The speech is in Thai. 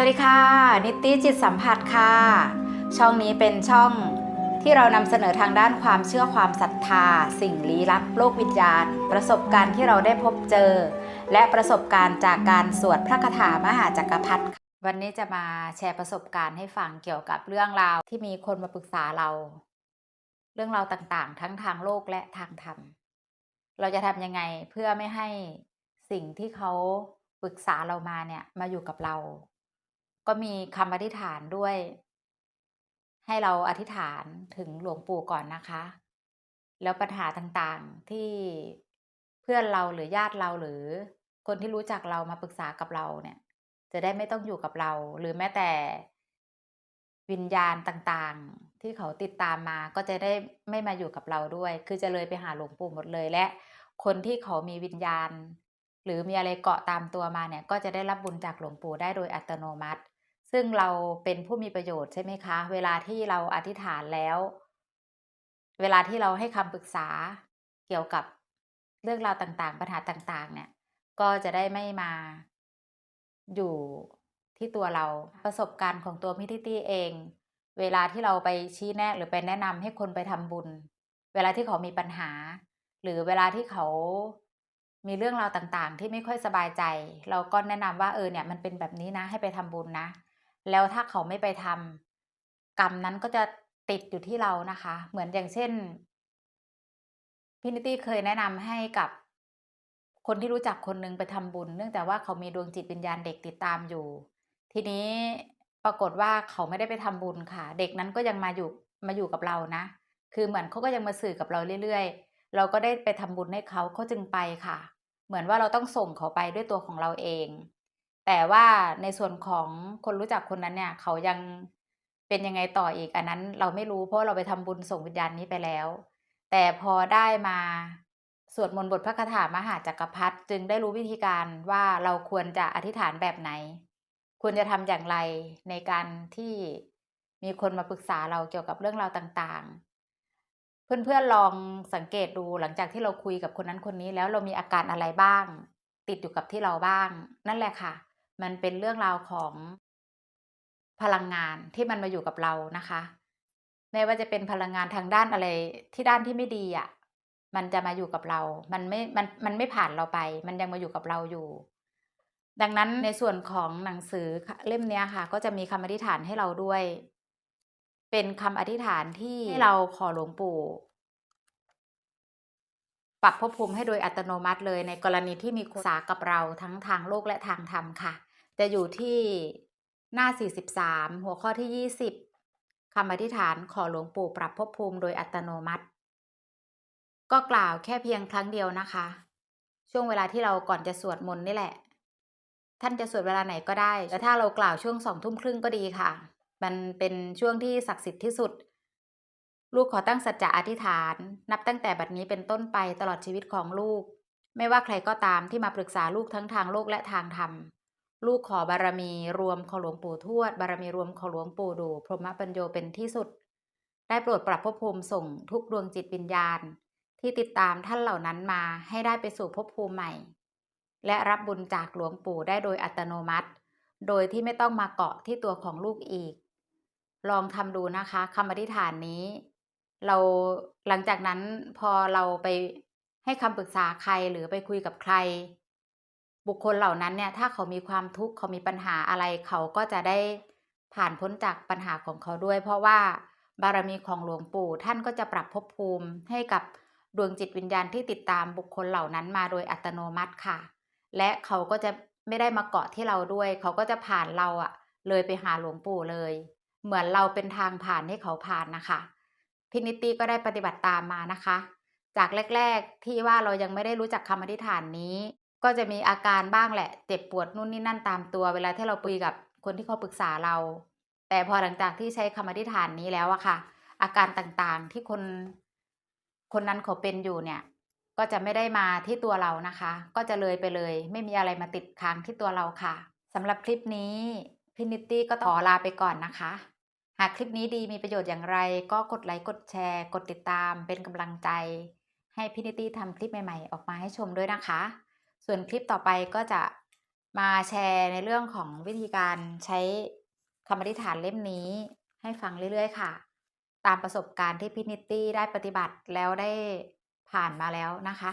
สวัสดีค่ะ นิติจิตสัมผัสค่ะ ช่องนี้เป็นช่องที่เรานำเสนอทางด้านความเชื่อความศรัทธา สิ่งลี้ลับโลกวิญญาณ ประสบการณ์ที่เราได้พบเจอ และประสบการณ์จากการสวดพระคาถามหาจักรพรรดิค่ะวันนี้จะมาแชร์ประสบการณ์ให้ฟังเกี่ยวกับเรื่องราวที่มีคนมาปรึกษาเรา เรื่องราวต่างๆ ทั้งทางโลกและทางธรรม เราจะทำยังไงเพื่อไม่ให้สิ่งที่เขาปรึกษาเรามาเนี่ยมาอยู่กับเรา ก็มีคำอธิษฐานด้วย ให้เราอธิษฐานถึงหลวงปู่ก่อนนะคะ แล้วปัญหาต่างๆที่เพื่อนเราหรือญาติเราหรือคนที่รู้จักเรามาปรึกษากับเราเนี่ย จะได้ไม่ต้องอยู่กับเรา หรือแม้แต่วิญญาณต่างๆ ที่เขาติดตามมาก็จะได้ไม่มาอยู่กับเราด้วย คือจะเลยไปหาหลวงปู่หมดเลยและ คนที่เขามีวิญญาณ หรือมีอะไรเกาะตามตัวมาเนี่ย ก็จะได้รับบุญจากหลวงปู่ได้โดยอัตโนมัติ ซึ่งเราเป็นผู้มีประโยชน์ใช่ไหมคะ เวลาที่เราอธิษฐานแล้ว เวลาที่เราให้คำปรึกษาเกี่ยวกับเรื่องราวต่างๆ ปัญหาต่างๆ เนี่ย ก็จะได้ไม่มาอยู่ที่ตัวเราประสบการณ์ของตัวพี่ทิตี้เอง เวลาที่เราไปชี้แนะหรือไปแนะนำให้คนไปทำบุญ เวลาที่เขามีปัญหา หรือเวลาที่เขามีเรื่องราวต่างๆ ที่ไม่ค่อยสบายใจ เราก็แนะนำว่าเออเนี่ยมันเป็นแบบนี้นะให้ไปทำบุญนะ แล้วถ้าเขาไม่ไปทำกรรมนั้นก็จะติดอยู่ที่เรานะคะ เหมือนอย่างเช่นพี่นิตี้เคยแนะนำให้กับคนที่รู้จักคนหนึงไปทำบุญ เนื่องจากว่าเขามีดวงจิตวิญญาณเด็กติดตามอยู่ ทีนี้ปรากฏว่าเขาไม่ได้ไปทำบุญค่ะ เด็กนั้นก็ยังมาอยู่มาอยู่กับเรานะ คือเหมือนเขาก็ยังมาสื่อกับเราเรื่อยๆ เราก็ได้ไปทำบุญให้เขาเขาจึงไปค่ะ เหมือนว่าเราต้องส่งเขาไปด้วยตัวของเราเอง แต่ว่าในส่วนของคนรู้จักคนนั้นเนี่ย เขายังเป็นยังไงต่ออีกอันนั้น เราไม่รู้เพราะเราไปทำบุญส่งวิญญาณนี้ไปแล้ว แต่พอได้มาสวดมนต์บทพระคาถามหาจักรพรรดิจึงได้รู้วิธีการว่าเราควรจะอธิษฐานแบบไหน ควรจะทำอย่างไรในการที่มีคนมาปรึกษาเราเกี่ยวกับเรื่องราวต่างๆ เพื่อนๆลองสังเกตดูหลังจากที่เราคุยกับคนนั้นคนนี้แล้วเรามีอาการอะไรบ้าง ติดอยู่กับที่เราบ้าง นั่นแหละค่ะ มันเป็นเรื่องราวของพลังงานที่มันมาอยู่กับเรานะคะไม่ว่าจะเป็นพลังงานทางด้านอะไรที่ด้านที่ไม่ดีอะ มันจะมาอยู่กับเรา มันไม่ มัน มันไม่ผ่านเราไป มันยังมาอยู่กับเราอยู่ ดังนั้นในส่วนของหนังสือเล่มเนี้ยค่ะ ก็จะมีคำอธิษฐานให้เราด้วย เป็นคำอธิษฐานที่ให้เราขอหลวงปู่ ปรับภพภูมิให้โดยอัตโนมัติเลยในกรณีที่มีคนสากับเราทั้งทางโลกและทางธรรมค่ะ จะอยู่ที่หน้า 43 หัวข้อที่ 20 คำอธิษฐานขอหลวงปู่ปรับภพภูมิโดยอัตโนมัติ ก็กล่าวแค่เพียงครั้งเดียวนะคะ ช่วงเวลาที่เราก่อนจะสวดมนต์นี่แหละ ท่านจะสวดเวลาไหนก็ได้แต่ถ้าเรากล่าวช่วงสองทุ่มครึ่งก็ดีค่ะ มันเป็นช่วงที่ศักดิ์สิทธิ์ที่สุด ลูกขอตั้งสัจจะอธิษฐาน นับตั้งแต่บัดนี้เป็นต้นไปตลอดชีวิตของลูก ไม่ว่าใครก็ตามที่มาปรึกษาลูกทั้งทางโลกและทางธรรม ลูกขอบารมีรวมของหลวงปู่ทวด บารมีรวมของหลวงปู่ดูพรหมปัญโยเป็นที่สุด ได้โปรดปรับภพภูมิส่งทุกดวงจิตวิญญาณ ที่ติดตามท่านเหล่านั้นมาให้ได้ไปสู่ภพภูมิใหม่ และรับบุญจากหลวงปู่ได้โดยอัตโนมัติ โดยที่ไม่ต้องมาเกาะที่ตัวของลูกอีก ลองทำดูนะคะคำอธิษฐานนี้ เราหลังจากนั้นพอเราไปให้คำปรึกษาใครหรือไปคุยกับใคร บุคคลเหล่านั้นเนี่ยถ้าเขามีความทุกข์เขามีปัญหาอะไร เขาก็จะได้ผ่านพ้นจากปัญหาของเขาด้วย เพราะว่าบารมีของหลวงปู่ท่านก็จะปรับภพภูมิให้กับดวงจิตวิญญาณที่ติดตามบุคคลเหล่านั้นมาโดยอัตโนมัติค่ะ และเขาก็จะไม่ได้มาเกาะที่เราด้วย เขาก็จะผ่านเราอะเลยไปหาหลวงปู่เลย เหมือนเราเป็นทางผ่านให้เขาผ่านนะคะพินิตี้ก็ได้ปฏิบัติตามมานะคะ จากแรก ๆที่ว่าเรายังไม่ได้รู้จักคำอธิษฐานนี้ ก็จะมีอาการบ้างแหละ เจ็บปวดนู่นนี่นั่นตามตัว เวลาที่เราคุยกับคนที่เขาปรึกษาเรา แต่พอหลังจากที่ใช้คำอธิษฐานนี้แล้วอะค่ะ อาการต่างๆที่คนคนนั้นเขาเป็นอยู่เนี่ย ก็จะไม่ได้มาที่ตัวเรานะคะ ก็จะเลยไปเลย ไม่มีอะไรมาติดค้างที่ตัวเราค่ะสำหรับคลิปนี้พินิตี้ก็ขอลาไปก่อนนะคะ หากคลิปนี้ดีมีประโยชน์อย่างไร ก็กดไลค์กดแชร์ กดติดตามเป็นกำลังใจ ให้พินิตี้ทำคลิปใหม่ ๆ ออกมาให้ชมด้วยนะคะ ส่วนคลิปต่อไปก็จะมาแชร์ในเรื่องของวิธีการใช้คำอธิษฐานเล่มนี้ให้ฟังเรื่อยๆ ค่ะ ตามประสบการณ์ที่พี่นิตตี้ได้ปฏิบัติแล้วได้ผ่านมาแล้วนะคะ